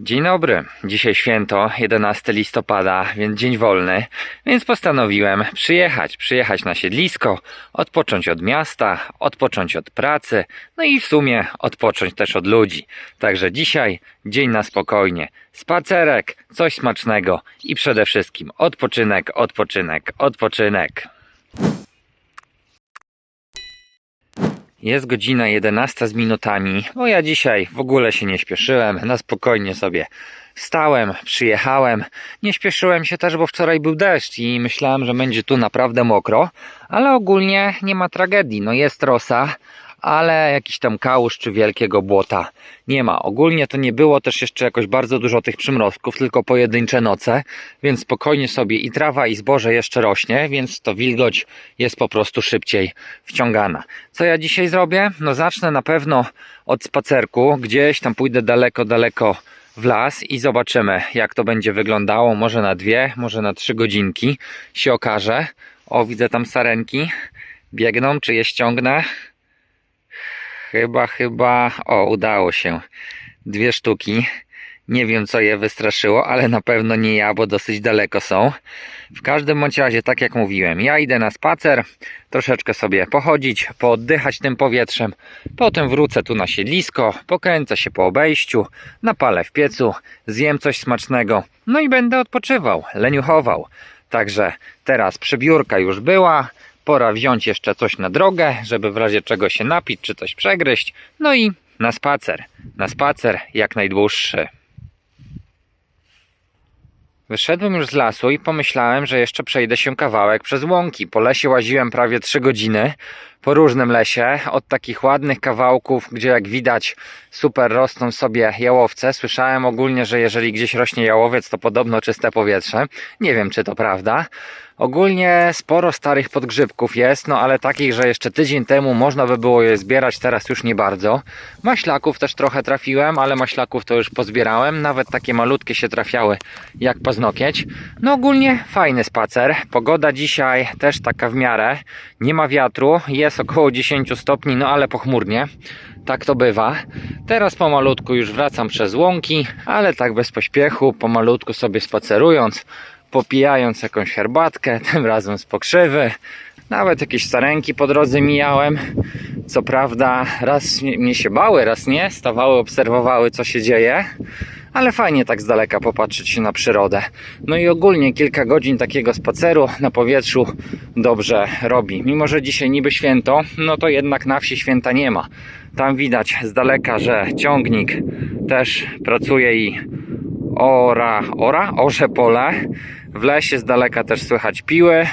Dzień dobry. Dzisiaj święto, 11 listopada, więc dzień wolny, więc postanowiłem przyjechać, przyjechać na siedlisko, odpocząć od miasta, odpocząć od pracy, no i w sumie odpocząć też od ludzi. Także dzisiaj dzień na spokojnie. Spacerek, coś smacznego i przede wszystkim odpoczynek, odpoczynek, odpoczynek. Jest godzina 11 z minutami, bo ja dzisiaj w ogóle się nie śpieszyłem, na spokojnie sobie stałem, przyjechałem. Nie śpieszyłem się też, bo wczoraj był deszcz i myślałem, że będzie tu naprawdę mokro, ale ogólnie nie ma tragedii. No jest rosa, ale jakiś tam kałuż czy wielkiego błota nie ma. Ogólnie to nie było też jeszcze jakoś bardzo dużo tych przymrozków, tylko pojedyncze noce, więc spokojnie sobie i trawa i zboże jeszcze rośnie, więc to wilgoć jest po prostu szybciej wciągana. Co ja dzisiaj zrobię? No zacznę na pewno od spacerku, gdzieś tam pójdę daleko, daleko w las i zobaczymy jak to będzie wyglądało, może na dwie, może na trzy godzinki się okaże. O, widzę tam sarenki, biegną, czy je ściągnę? Chyba, chyba. O, udało się. Dwie sztuki. Nie wiem, co je wystraszyło, ale na pewno nie ja, bo dosyć daleko są. W każdym bądź razie, tak jak mówiłem, ja idę na spacer, troszeczkę sobie pochodzić, pooddychać tym powietrzem. Potem wrócę tu na siedlisko, pokręcę się po obejściu, napalę w piecu, zjem coś smacznego, no i będę odpoczywał, leniuchował. Także teraz przebiórka już była, pora wziąć jeszcze coś na drogę, żeby w razie czego się napić czy coś przegryźć. No i na spacer. Na spacer jak najdłuższy. Wyszedłem już z lasu i pomyślałem, że jeszcze przejdę się kawałek przez łąki. Po lesie łaziłem prawie 3 godziny, po różnym lesie, od takich ładnych kawałków, gdzie jak widać super rosną sobie jałowce. Słyszałem ogólnie, że jeżeli gdzieś rośnie jałowiec, to podobno czyste powietrze. Nie wiem, czy to prawda. Ogólnie sporo starych podgrzybków jest, no ale takich, że jeszcze tydzień temu można by było je zbierać, teraz już nie bardzo. Maślaków też trochę trafiłem, ale maślaków to już pozbierałem. Nawet takie malutkie się trafiały jak paznokieć. No ogólnie fajny spacer. Pogoda dzisiaj też taka w miarę. Nie ma wiatru, jest około 10 stopni, no ale pochmurnie. Tak to bywa. Teraz pomalutku już wracam przez łąki, ale tak bez pośpiechu, pomalutku sobie spacerując, popijając jakąś herbatkę, tym razem z pokrzywy. Nawet jakieś starenki po drodze mijałem. Co prawda, raz mnie się bały, raz nie. Stawały, obserwowały, co się dzieje. Ale fajnie tak z daleka popatrzeć się na przyrodę. No i ogólnie kilka godzin takiego spaceru na powietrzu dobrze robi. Mimo, że dzisiaj niby święto, no to jednak na wsi święta nie ma. Tam widać z daleka, że ciągnik też pracuje i ora, ora, orze pole. W lesie z daleka też słychać piły,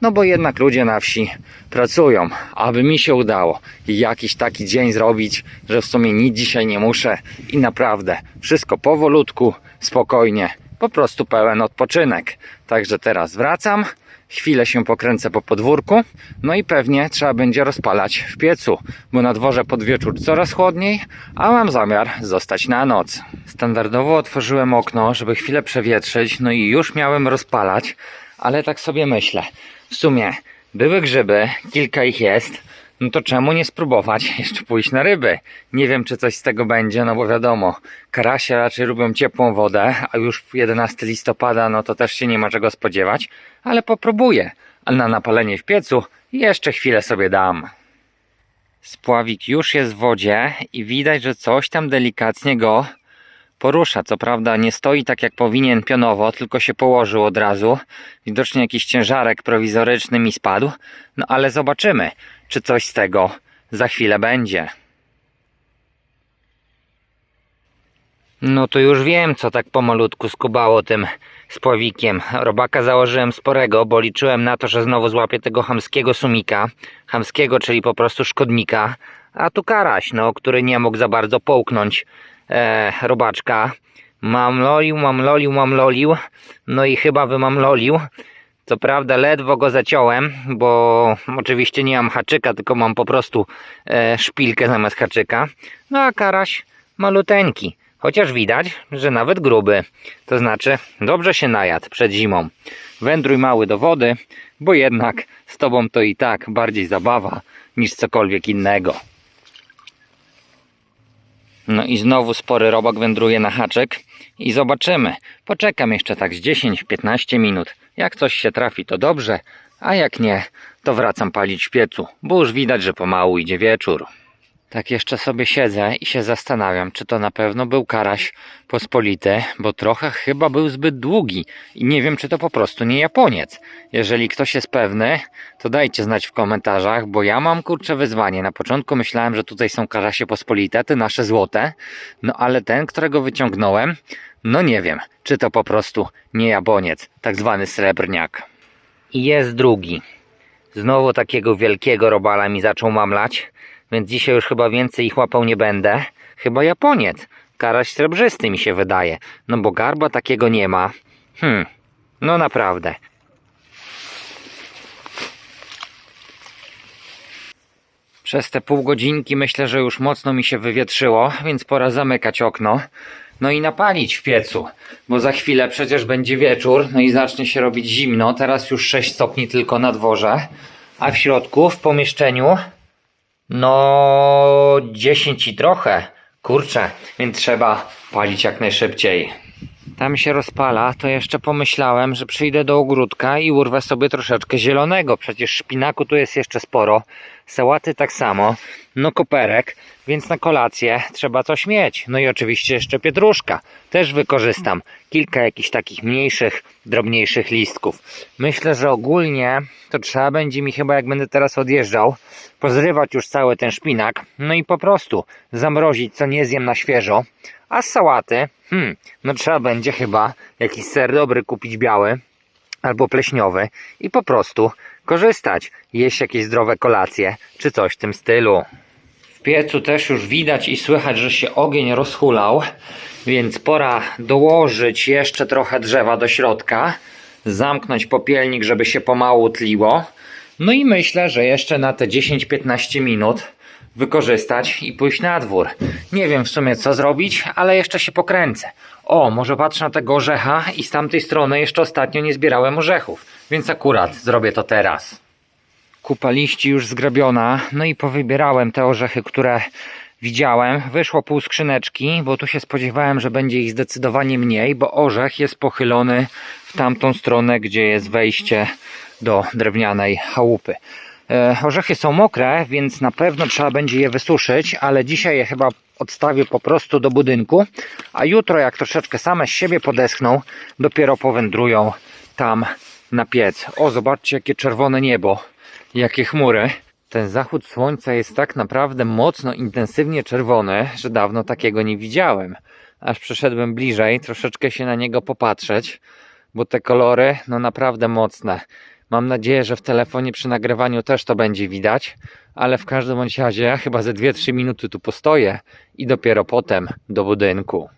no bo jednak ludzie na wsi pracują. Aby mi się udało jakiś taki dzień zrobić, że w sumie nic dzisiaj nie muszę i naprawdę wszystko powolutku, spokojnie, po prostu pełen odpoczynek. Także teraz wracam, chwilę się pokręcę po podwórku, no i pewnie trzeba będzie rozpalać w piecu, bo na dworze pod wieczór coraz chłodniej, a mam zamiar zostać na noc. Standardowo otworzyłem okno, żeby chwilę przewietrzyć, no i już miałem rozpalać, ale tak sobie myślę. W sumie były grzyby, kilka ich jest, no to czemu nie spróbować jeszcze pójść na ryby? Nie wiem, czy coś z tego będzie, no bo wiadomo, karasie raczej lubią ciepłą wodę, a już 11 listopada, no to też się nie ma czego spodziewać, ale popróbuję. A na napalenie w piecu jeszcze chwilę sobie dam. Spławik już jest w wodzie i widać, że coś tam delikatnie go porusza. Co prawda nie stoi tak jak powinien pionowo, tylko się położył od razu. Widocznie jakiś ciężarek prowizoryczny mi spadł. No ale zobaczymy, czy coś z tego za chwilę będzie. No to już wiem, co tak pomalutku skubało tym spławikiem. Robaka założyłem sporego, bo liczyłem na to, że znowu złapię tego hamskiego sumika. Hamskiego, czyli po prostu szkodnika. A tu karaś, no, który nie mógł za bardzo połknąć e, robaczka. Mam lolił, mam lolił, mam lolił. No i chyba wymamlolił. Co prawda ledwo go zaciąłem, bo oczywiście nie mam haczyka, tylko mam po prostu e, szpilkę zamiast haczyka. No a karaś maluteńki. Chociaż widać, że nawet gruby. To znaczy, dobrze się najadł przed zimą. Wędruj mały do wody, bo jednak z tobą to i tak bardziej zabawa niż cokolwiek innego. No i znowu spory robak wędruje na haczyk i zobaczymy. Poczekam jeszcze tak z 10-15 minut. Jak coś się trafi, to dobrze, a jak nie, to wracam palić w piecu, bo już widać, że pomału idzie wieczór. Tak jeszcze sobie siedzę i się zastanawiam, czy to na pewno był karaś pospolity, bo trochę chyba był zbyt długi i nie wiem, czy to po prostu nie Japoniec. Jeżeli ktoś jest pewny, to dajcie znać w komentarzach, bo ja mam kurcze wyzwanie. Na początku myślałem, że tutaj są karasie pospolite, te nasze złote, no ale ten, którego wyciągnąłem, no nie wiem, czy to po prostu nie Japoniec, tak zwany srebrniak. I jest drugi. Znowu takiego wielkiego robala mi zaczął mamlać, więc dzisiaj już chyba więcej ich łapał nie będę. Chyba Japoniec. Karaś srebrzysty mi się wydaje. No bo garba takiego nie ma. Hmm, no naprawdę. Przez te pół godzinki myślę, że już mocno mi się wywietrzyło, więc pora zamykać okno. No i napalić w piecu, bo za chwilę przecież będzie wieczór, no i zacznie się robić zimno. Teraz już 6 stopni tylko na dworze, a w środku, w pomieszczeniu, no 10 i trochę. Kurczę, więc trzeba palić jak najszybciej. Tam się rozpala, to jeszcze pomyślałem, że przyjdę do ogródka i urwę sobie troszeczkę zielonego. Przecież szpinaku tu jest jeszcze sporo, sałaty tak samo, no koperek, więc na kolację trzeba coś mieć. No i oczywiście jeszcze pietruszka. Też wykorzystam kilka jakichś takich mniejszych, drobniejszych listków. Myślę, że ogólnie to trzeba będzie mi chyba jak będę teraz odjeżdżał, pozrywać już cały ten szpinak, no i po prostu zamrozić co nie zjem na świeżo. A z sałaty, hmm, no trzeba będzie chyba jakiś ser dobry kupić biały albo pleśniowy i po prostu korzystać, jeść jakieś zdrowe kolacje czy coś w tym stylu. W piecu też już widać i słychać, że się ogień rozhulał, więc pora dołożyć jeszcze trochę drzewa do środka, zamknąć popielnik, żeby się pomału tliło. No i myślę, że jeszcze na te 10-15 minut wykorzystać i pójść na dwór. Nie wiem w sumie co zrobić, ale jeszcze się pokręcę. O, może patrzę na tego orzecha i z tamtej strony jeszcze ostatnio nie zbierałem orzechów, więc akurat zrobię to teraz. Kupa liści już zgrabiona, no i powybierałem te orzechy, które widziałem. Wyszło pół skrzyneczki, bo tu się spodziewałem, że będzie ich zdecydowanie mniej, bo orzech jest pochylony w tamtą stronę, gdzie jest wejście do drewnianej chałupy. E, Orzechy są mokre, więc na pewno trzeba będzie je wysuszyć, ale dzisiaj je chyba odstawię po prostu do budynku, a jutro jak troszeczkę same z siebie podeschną, dopiero powędrują tam na piec. O, zobaczcie jakie czerwone niebo, jakie chmury. Ten zachód słońca jest tak naprawdę mocno, intensywnie czerwony, że dawno takiego nie widziałem. Aż przyszedłem bliżej, troszeczkę się na niego popatrzeć, bo te kolory, no naprawdę mocne. Mam nadzieję, że w telefonie przy nagrywaniu też to będzie widać, ale w każdym bądź razie ja chyba ze 2-3 minuty tu postoję i dopiero potem do budynku.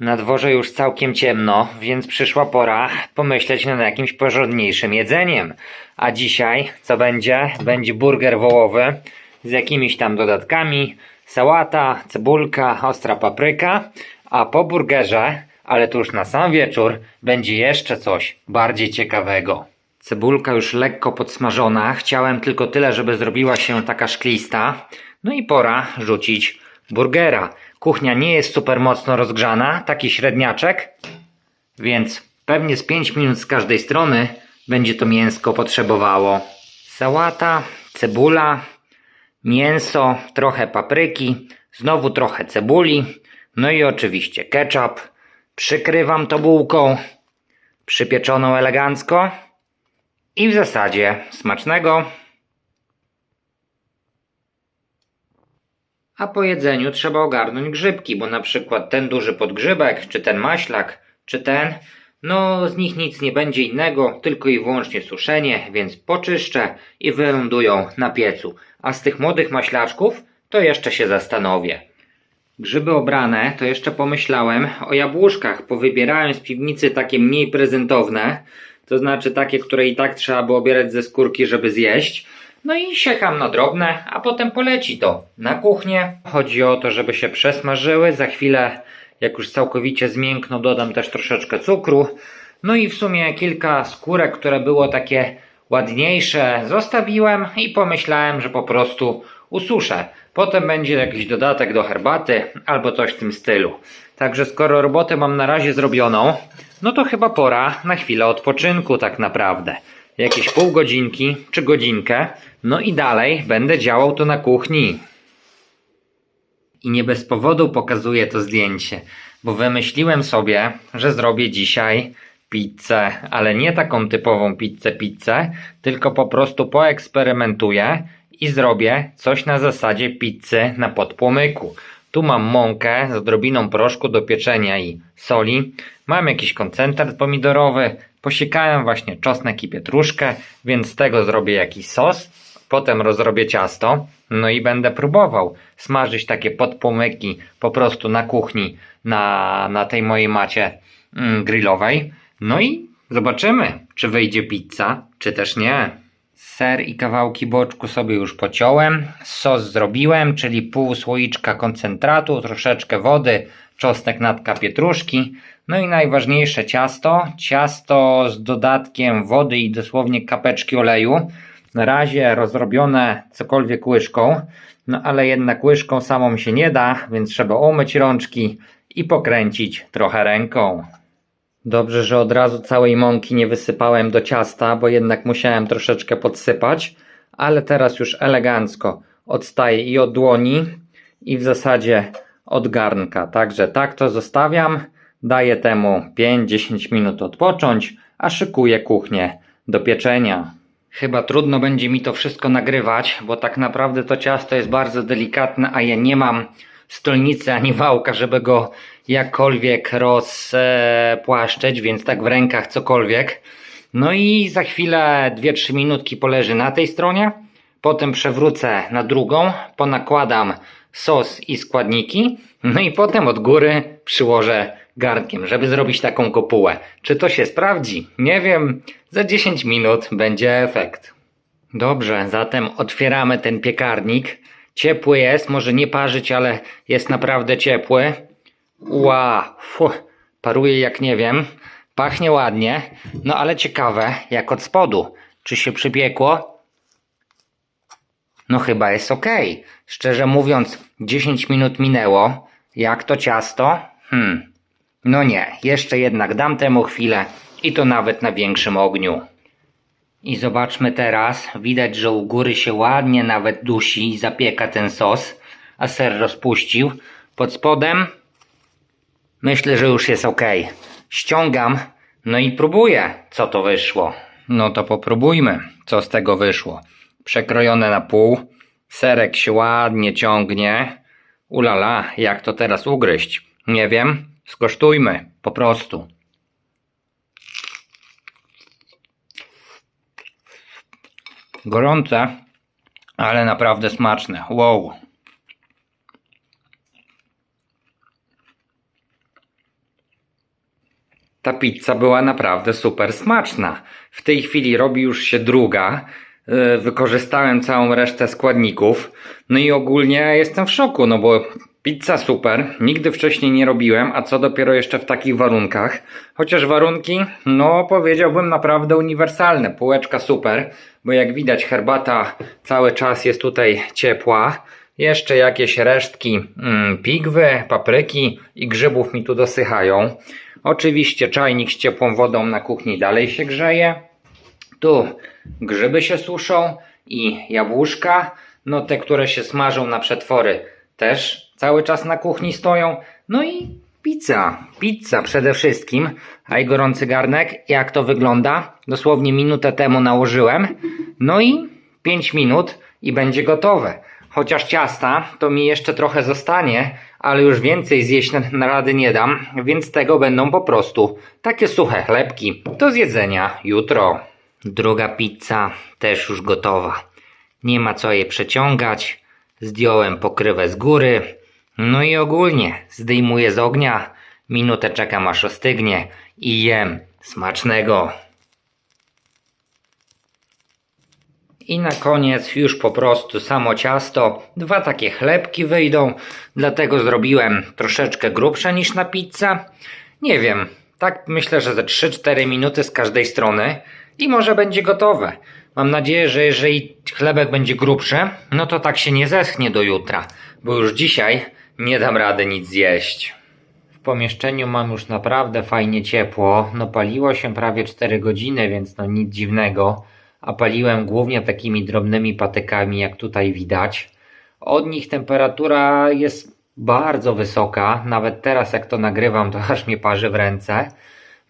Na dworze już całkiem ciemno, więc przyszła pora pomyśleć nad jakimś porządniejszym jedzeniem. A dzisiaj co będzie? Będzie burger wołowy z jakimiś tam dodatkami, sałata, cebulka, ostra papryka, a po burgerze, ale to już na sam wieczór, będzie jeszcze coś bardziej ciekawego. Cebulka już lekko podsmażona, chciałem tylko tyle, żeby zrobiła się taka szklista. No i pora rzucić burgera. Kuchnia nie jest super mocno rozgrzana, taki średniaczek, więc pewnie z 5 minut z każdej strony będzie to mięsko potrzebowało. Sałata, cebula, mięso, trochę papryki, znowu trochę cebuli, no i oczywiście ketchup. Przykrywam to bułką, przypieczoną elegancko i w zasadzie smacznego. A po jedzeniu trzeba ogarnąć grzybki, bo na przykład ten duży podgrzybek, czy ten maślak, czy ten, no z nich nic nie będzie innego, tylko i wyłącznie suszenie, więc poczyszczę i wylądują na piecu. A z tych młodych maślaczków to jeszcze się zastanowię. Grzyby obrane, to jeszcze pomyślałem o jabłuszkach. Powybierałem z piwnicy takie mniej prezentowne, to znaczy takie, które i tak trzeba było obierać ze skórki, żeby zjeść. No i siekam na drobne, a potem poleci to na kuchnię. Chodzi o to, żeby się przesmażyły. Za chwilę, jak już całkowicie zmiękną, dodam też troszeczkę cukru. No i w sumie kilka skórek, które było takie ładniejsze, zostawiłem i pomyślałem, że po prostu ususzę. Potem będzie jakiś dodatek do herbaty albo coś w tym stylu. Także skoro robotę mam na razie zrobioną, no to chyba pora na chwilę odpoczynku tak naprawdę. Jakieś pół godzinki czy godzinkę, no i dalej będę działał to na kuchni. I nie bez powodu pokazuję to zdjęcie, bo wymyśliłem sobie, że zrobię dzisiaj pizzę, ale nie taką typową pizzę pizzę, tylko po prostu poeksperymentuję i zrobię coś na zasadzie pizzy na podpłomyku. Tu mam mąkę z odrobiną proszku do pieczenia i soli. Mam jakiś koncentrat pomidorowy. Posiekałem właśnie czosnek i pietruszkę, więc z tego zrobię jakiś sos. Potem rozrobię ciasto. No i będę próbował smażyć takie podpłomyki po prostu na kuchni, na, na tej mojej macie mm, grillowej. No i zobaczymy, czy wyjdzie pizza, czy też nie. Ser i kawałki boczku sobie już pociąłem. Sos zrobiłem, czyli pół słoiczka koncentratu, troszeczkę wody, czosnek natka pietruszki. No i najważniejsze ciasto. Ciasto z dodatkiem wody i dosłownie kapeczki oleju. Na razie rozrobione cokolwiek łyżką, no ale jednak łyżką samą się nie da, więc trzeba umyć rączki i pokręcić trochę ręką. Dobrze, że od razu całej mąki nie wysypałem do ciasta, bo jednak musiałem troszeczkę podsypać, ale teraz już elegancko odstaje i od dłoni i w zasadzie od garnka. Także tak to zostawiam, daję temu 5-10 minut odpocząć, a szykuję kuchnię do pieczenia. Chyba trudno będzie mi to wszystko nagrywać, bo tak naprawdę to ciasto jest bardzo delikatne, a ja nie mam stolnicy ani wałka, żeby go jakkolwiek rozpłaszczeć, więc tak w rękach cokolwiek. No i za chwilę 2-3 minutki poleży na tej stronie, potem przewrócę na drugą, ponakładam sos i składniki, no i potem od góry przyłożę garnkiem, żeby zrobić taką kopułę. Czy to się sprawdzi? Nie wiem, za 10 minut będzie efekt. Dobrze, zatem otwieramy ten piekarnik. Ciepły jest, może nie parzyć, ale jest naprawdę ciepły. Ła, paruje jak nie wiem. Pachnie ładnie, no ale ciekawe, jak od spodu. Czy się przypiekło? No chyba jest ok. Szczerze mówiąc, 10 minut minęło. Jak to ciasto? Hmm. No nie, jeszcze jednak dam temu chwilę i to nawet na większym ogniu. I zobaczmy teraz, widać, że u góry się ładnie nawet dusi i zapieka ten sos, a ser rozpuścił. Pod spodem myślę, że już jest ok. Ściągam, no i próbuję, co to wyszło. No to popróbujmy, co z tego wyszło. Przekrojone na pół, serek się ładnie ciągnie. Ulala, jak to teraz ugryźć? Nie wiem, skosztujmy, po prostu. Gorące, ale naprawdę smaczne. Wow. Ta pizza była naprawdę super smaczna. W tej chwili robi już się druga. Yy, Wykorzystałem całą resztę składników. No i ogólnie jestem w szoku, no bo pizza super. Nigdy wcześniej nie robiłem, a co dopiero jeszcze w takich warunkach. Chociaż warunki, no powiedziałbym naprawdę uniwersalne. Półeczka super, bo jak widać herbata cały czas jest tutaj ciepła. Jeszcze jakieś resztki mm, pigwy, papryki i grzybów mi tu dosychają. Oczywiście czajnik z ciepłą wodą na kuchni dalej się grzeje. Tu grzyby się suszą i jabłuszka, no te, które się smażą na przetwory też cały czas na kuchni stoją. No i pizza, pizza przede wszystkim. A i gorący garnek, jak to wygląda? Dosłownie minutę temu nałożyłem. No i 5 minut i będzie gotowe. Chociaż ciasta to mi jeszcze trochę zostanie, ale już więcej zjeść na, rady nie dam, więc tego będą po prostu takie suche chlebki do zjedzenia jutro. Druga pizza też już gotowa. Nie ma co jej przeciągać. Zdjąłem pokrywę z góry. No i ogólnie zdejmuję z ognia. Minutę czekam aż ostygnie i jem. Smacznego. I na koniec już po prostu samo ciasto. Dwa takie chlebki wyjdą, dlatego zrobiłem troszeczkę grubsze niż na pizzę. Nie wiem, Tak myślę, że ze 3-4 minuty z każdej strony i może będzie gotowe. Mam nadzieję, że jeżeli chlebek będzie grubszy, no to tak się nie zeschnie do jutra, bo już dzisiaj nie dam rady nic zjeść. W pomieszczeniu mam już naprawdę fajnie ciepło. No paliło się prawie 4 godziny, więc no nic dziwnego. A paliłem głównie takimi drobnymi patykami, jak tutaj widać. Od nich temperatura jest bardzo wysoka. Nawet teraz, jak to nagrywam, to aż mnie parzy w ręce.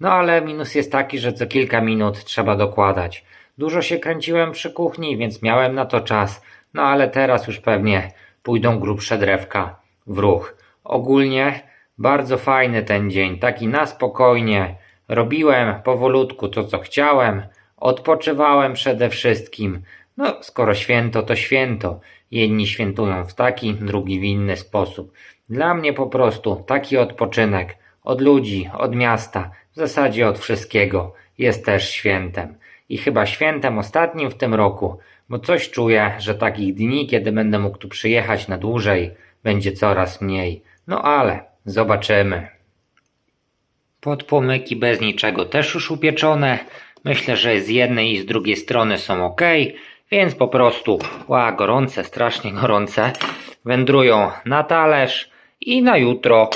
No ale minus jest taki, że co kilka minut trzeba dokładać. Dużo się kręciłem przy kuchni, więc miałem na to czas. No ale teraz już pewnie pójdą grubsze drewka w ruch. Ogólnie bardzo fajny ten dzień, taki na spokojnie. Robiłem powolutku to, co chciałem. Odpoczywałem przede wszystkim. No, skoro święto, to święto. Jedni świętują w taki, drugi w inny sposób. Dla mnie po prostu taki odpoczynek od ludzi, od miasta, w zasadzie od wszystkiego jest też świętem. I chyba świętem ostatnim w tym roku, bo coś czuję, że takich dni, kiedy będę mógł tu przyjechać na dłużej, będzie coraz mniej. No ale zobaczymy. Podpłomyki bez niczego też już upieczone. Myślę, że z jednej i z drugiej strony są ok, więc po prostu, ła, gorące, strasznie gorące, wędrują na talerz i na jutro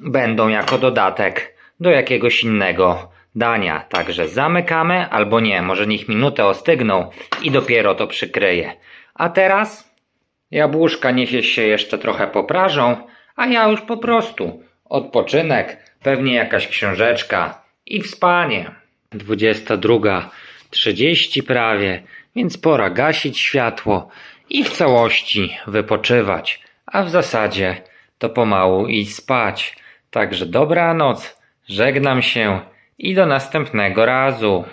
będą jako dodatek do jakiegoś innego dania. Także zamykamy, albo nie, może niech minutę ostygną i dopiero to przykryję. A teraz jabłuszka niech się jeszcze trochę poprażą, a ja już po prostu odpoczynek, pewnie jakaś książeczka i w spanie. 22.30 prawie, więc pora gasić światło i w całości wypoczywać, a w zasadzie to pomału iść spać. Także dobranoc, żegnam się i do następnego razu.